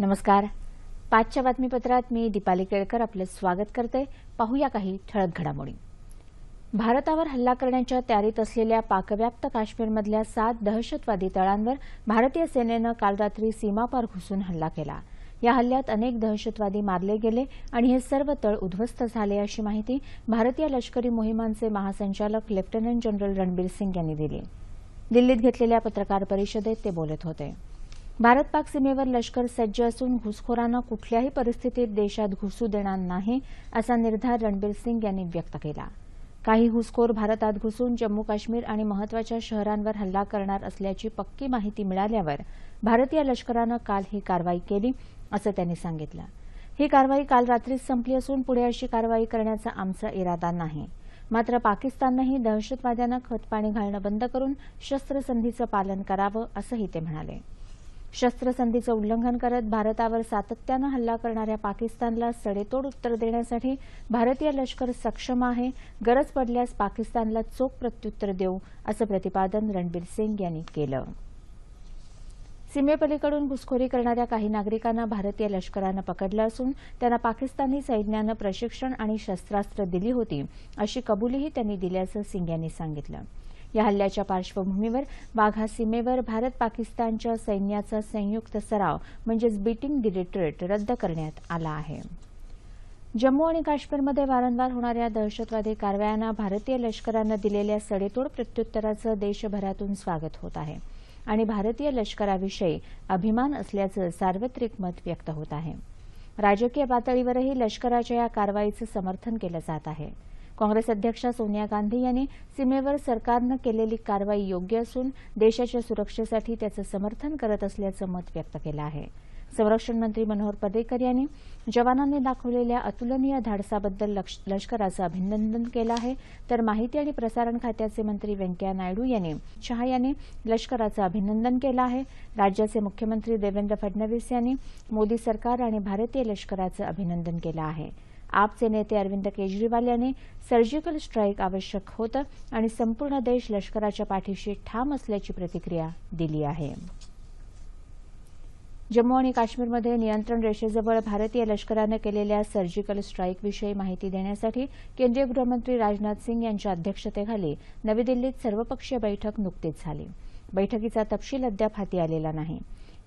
नमस्कार. पाचच्या बातमीपत्रात मी दीपाली केळकर आपलं स्वागत करते. पाहूया काही ठळक घडामोडी. भारतावर हल्ला करण्याच्या तयारीत असलेल्या पाकव्याप्त काश्मीरमधल्या सात दहशतवादी तळांवर भारतीय सेनेनं काल रात्री सीमापार घुसून हल्ला केला. या हल्ल्यात अनेक दहशतवादी मारले गेले आणि हे सर्व तळ उद्ध्वस्त झाले अशी माहिती भारतीय लष्करी मोहिमांचे महासंचालक लेफ्टनंट जनरल रणबीर सिंग यांनी दिली. दिल्लीत घेतलेल्या पत्रकार परिषदेत ते बोलत होते. भारत पाक सीमेवर लष्कर सज्ज असून घुसखोरांना कुठल्याही परिस्थितीत देशात घुसू देणार नाही असा निर्धार रणबीर सिंग यांनी व्यक्त केला. काही घुसखोर भारतात घुसून जम्मू काश्मीर आणि महत्त्वाच्या शहरांवर हल्ला करणार असल्याची पक्की माहिती मिळाल्यावर भारतीय लष्करानं काल ही कारवाई केली असं त्यांनी सांगितलं. ही कारवाई काल रात्रीच संपली असून पुढे अशी कारवाई करण्याचा आमचा इरादा नाही. मात्र पाकिस्ताननंही दहशतवाद्यांना खतपाणी घालणं बंद करून शस्त्रसंधीचं पालन करावं असंही ते म्हणाले. शस्त्रसंधीचं उल्लंघन करत भारतावर सातत्यानं हल्ला करणाऱ्या पाकिस्तानला सडेतोड उत्तर देण्यासाठी भारतीय लष्कर सक्षम आहे. गरज पडल्यास पाकिस्तानला चोख प्रत्युत्तर देऊ असं प्रतिपादन रणबीर सिंग यांनी केलं. सीमेपलीकडून घुसखोरी करणाऱ्या काही नागरिकांना भारतीय लष्करानं पकडलं असून त्यांना पाकिस्तानी सैन्यानं प्रशिक्षण आणि शस्त्रास्त्र दिली होती अशी कबुलीही त्यांनी दिल्याचं सिंग यांनी सांगितलं. या हल्ल्याच्या पार्श्वभूमीवर वाघा सीमेवर भारत पाकिस्तानच्या सैन्याचा संयुक्त सराव म्हणजेच बीटिंग दी रिट्रीट रद्द करण्यात आला आहे. जम्मू आणि काश्मीरमध्ये वारंवार होणाऱ्या दहशतवादी कारवायांना भारतीय लष्करानं दिलेल्या सडेतोड प्रत्युत्तराचं देशभरातून स्वागत होत आहे. आणि भारतीय लष्कराविषयी अभिमान असल्याचं सार्वत्रिक मत व्यक्त होत आहे. राजकीय पातळीवरही लष्कराच्या या कारवाईचं समर्थन केलं जात आहे. काँग्रेस अध्यक्षा सोनिया गांधी यांनी सीमेवर सरकारनं केलेली कारवाई योग्य असून देशाच्या सुरक्षेसाठी त्याचं समर्थन करत असल्याचं मत व्यक्त केलं आहे. संरक्षण मंत्री मनोहर पर्रिकर यांनी जवानांनी दाखवलेल्या अतुलनीय धाडसाबद्दल लष्कराचं अभिनंदन केलं आहे. तर माहिती आणि प्रसारण खात्याचे मंत्री व्यंकय्या नायडू यांनी शहा यांनी लष्कराचं अभिनंदन केलं आहे. राज्याचे मुख्यमंत्री देवेंद्र फडणवीस यांनी मोदी सरकार आणि भारतीय लष्कराचं अभिनंदन केलं आहे. आपचे नेते अरविंद केजरीवाल यांनी सर्जिकल स्ट्राईक आवश्यक होतं आणि संपूर्ण देश लष्कराच्या पाठीशी ठाम असल्याची प्रतिक्रिया दिली आहे. जम्मू आणि काश्मीरमध्ये नियंत्रण रेषेजवळ भारतीय लष्करानं केलेल्या सर्जिकल स्ट्राईकविषयी माहिती देण्यासाठी केंद्रीय गृहमंत्री राजनाथ सिंग यांच्या अध्यक्षतेखाली नवी दिल्लीत सर्वपक्षीय बैठक नुकतीच झाली. बैठकीचा तपशील अद्याप हाती आलेला नाही.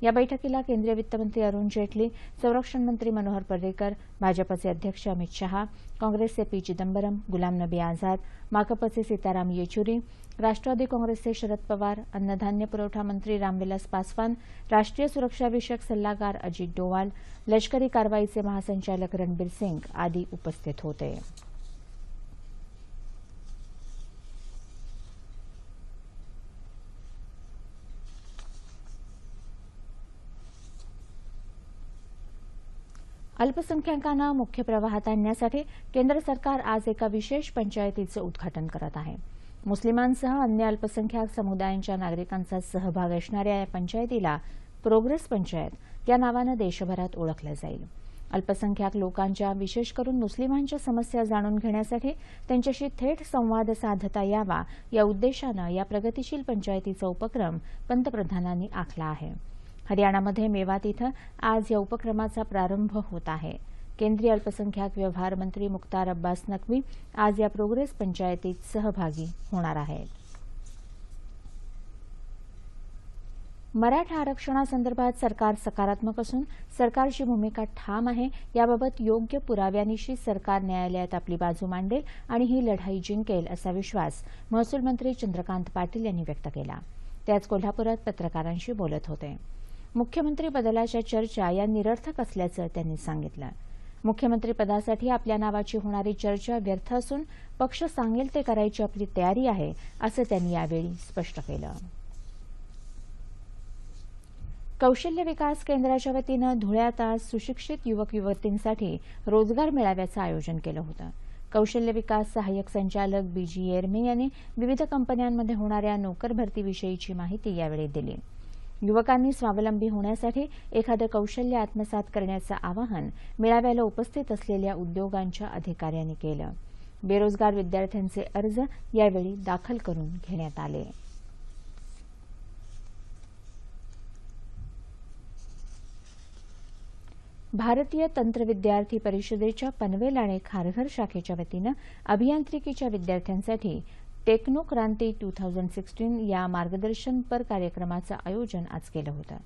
या बैठकीला केंद्रीय वित्तमंत्री अरुण जेटली संरक्षण मंत्री मनोहर पर्रिकर भाजपचे अध्यक्ष अमित शहा काँग्रेसचे पी चिदंबरम गुलाम नबी आझाद माकपचे सीताराम येचुरी राष्ट्रवादी काँग्रेसचे शरद पवार अन्नधान्य पुरवठा मंत्री रामविलास पासवान राष्ट्रीय सुरक्षाविषयक सल्लागार अजित डोवाल लष्करी कारवाईचे महासंचालक रणबीर सिंग आदी उपस्थित होते. अल्पसंख्याकांना मुख्य प्रवाहात आणण्यासाठी केंद्र सरकार आज एका विशेष पंचायतीचं उद्घाटन करत आहे. मुस्लिमांसह अन्य अल्पसंख्याक समुदायांच्या नागरिकांचा सहभाग असणाऱ्या या पंचायतीला प्रोग्रेस पंचायत या नावानं देशभरात ओळखलं जाईल. अल्पसंख्याक लोकांच्या विशेष करून मुस्लिमांच्या समस्या जाणून घेण्यासाठी त्यांच्याशी थेट संवाद साधता यावा या उद्देशानं या प्रगतीशील पंचायतीचा उपक्रम पंतप्रधानांनी आखला आहे. हरियाणामध्ये मेवात इथं आज या उपक्रमाचा प्रारंभ होत आहे. केंद्रीय अल्पसंख्याक व्यवहार मंत्री मुख्तार अब्बास नक्वी आज या प्रोग्रेस पंचायतीत सहभागी होणार आहेत. मराठा आरक्षणासंदर्भात सरकार सकारात्मक असून सरकारची भूमिका ठाम आहे याबाबत योग्य पुराव्यानिशी सरकार न्यायालयात आपली बाजू मांडेल आणि ही लढाई जिंकेल असा विश्वास महसूल मंत्री चंद्रकांत पाटील यांनी व्यक्त केला. ते आज कोल्हापुरात पत्रकारांशी बोलत होते. मुख्यमंत्री बदलाच्या चर्चा या निरर्थक असल्याचं त्यांनी सांगितलं. मुख्यमंत्रीपदासाठी आपल्या नावाची होणारी चर्चा व्यर्थ असून पक्ष सांगेल ते करायची आपली तयारी आहे असं त्यांनी यावेळी स्पष्ट केलं. कौशल्य विकास केंद्राच्या वतीनं धुळ्यात आज सुशिक्षित युवक युवतींसाठी रोजगार मेळाव्याचं आयोजन केलं होतं. कौशल्य विकास सहाय्यक संचालक बीजी एरमे यांनी विविध कंपन्यांमध्ये होणाऱ्या नोकर भरतीविषयीची माहिती यावेळी दिली. युवकांनी स्वावलंबी होण्यासाठी एखादं कौशल्य आत्मसात करण्याचं आवाहन मेळाव्याला उपस्थित असलेल्या उद्योगांच्या अधिकाऱ्यांनी केलं. बेरोजगार विद्यार्थ्यांचे अर्ज यावेळी दाखल करून घेण्यात आले. भारतीय तंत्र विद्यार्थी परिषदेच्या पनवेल आणि खारघर शाखेच्या वतीनं अभियांत्रिकीच्या विद्यार्थ्यांसाठी techno Kranti two thousand sixteen या मार्गदर्शनपर कार्यक्रमाचं आयोजन आज केलं होतं.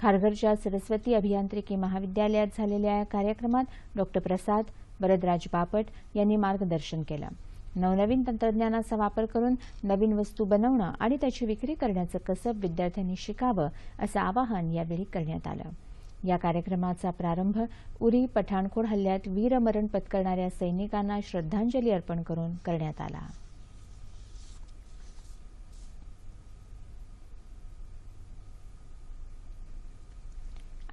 खारघरच्या सरस्वती अभियांत्रिकी महाविद्यालयात झालेल्या या कार्यक्रमात डॉ प्रसाद वरदराज बापट यांनी मार्गदर्शन केलं. नवनवीन तंत्रज्ञानाचा वापर करून नवीन वस्तू बनवणं आणि त्याची विक्री करण्याचं कसब विद्यार्थ्यांनी शिकावं असं आवाहन यावेळी करण्यात आलं. या कार्यक्रमाचा प्रारंभ उरी पठाणकोट हल्ल्यात वीरमरण पत्करणाऱ्या सैनिकांना श्रद्धांजली अर्पण करून करण्यात आला.